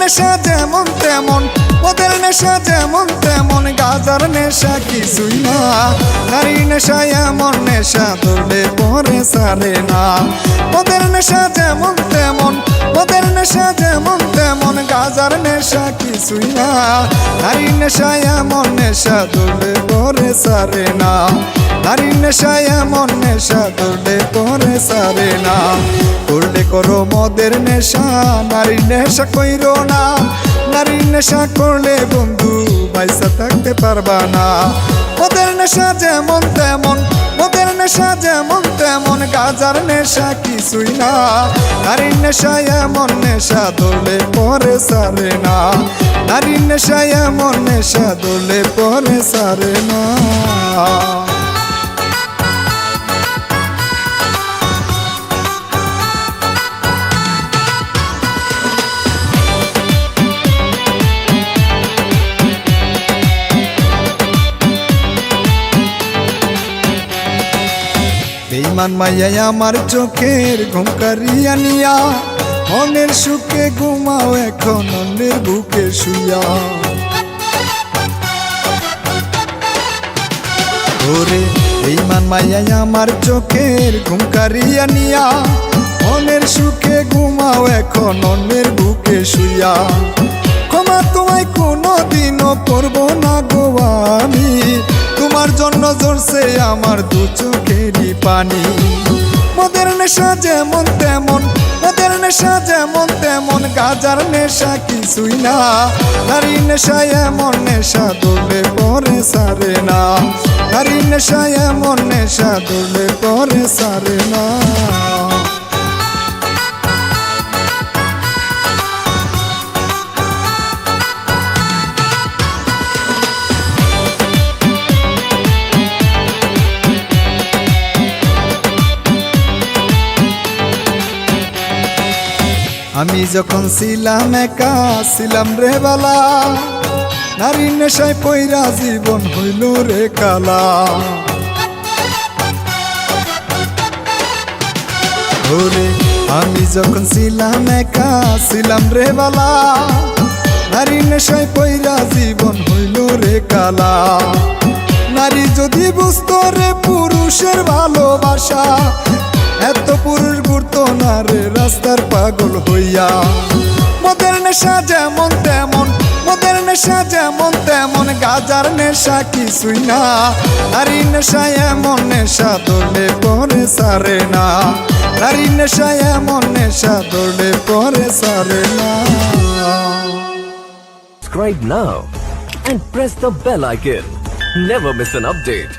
নেশা যেমন তেমন, ওদের নেশা যেমন তেমন, গাজার নেশা কিছুই না। নারীর নেশা এমন নেশা ধরলে পরে সারে না। ওদের নেশা যেমন তেমন, ওদের নেশা যেমন গাজার নেশা কিছুই না। নারীর নেশা এমন নেশা ধরলে পরে সারে না। নারীর নেশা এমন নেশা ধরলে পরে সারে না। করলে করো মদের নেশা নারীর নেশা কইরো না। নারীর নেশা করলে বন্ধু পয়সা থাকতে পারবা না। ওদের নেশা যেমন তেমন গাজার নেশা কিছুই না। নারীর নেশায় এমন নেশা দোলে পরে সারে না। নারীর নেশায় এমন নেশা দোলে পরে সারে না। বেইমান মাইয়াই আমার চোখের ঘুমকারিয়া নিয়া। মনের সুখে ঘুমাও এখন, অন্যের বুকে শুইয়া। ওরে বেইমান মাইয়াই আমার চোখের ঘুমকারিয়া নিয়া। মনের সুখে ঘুমাও এখন, অন্যের বুকে শুইয়া। ক্ষমা তোমায় কোনো দিনও করব না জন্য সে আমার দু চোখেরই পানি। মদের নেশা যেমন তেমন, মদের নেশা যেমন তেমন, গাজার নেশা কিছুই না। নারী নেশা এমন নেশা দৌড়ে পরে সারে না। নারী নেশা এমন নেশা দৌড়ে পরে সারে না। আমি যখন ছিলাম একা, ছিলাম রে বালা। নারী নেশায় পইরা জীবন হইল রে কালা। আমি যখন ছিলাম একা, ছিলাম রে বালা। নারী নেশায় পইরা জীবন হইল রে কালা। নারী যদি বুঝতো রে পুরুষের ভালোবাসা এত পুরুষ ঘুরতো না রে, রাস্তার পাগল হইয়া মদের নেশা যেমন তেমন, মদের নেশা যেমন তেমন, গাজার নেশা কিছুই না নারী নেশা এমন নেশা ধরলে পরে সারে না নারী নেশা এমন নেশা ধরলে পরে সারে না Subscribe now and press the bell icon. Never miss an update.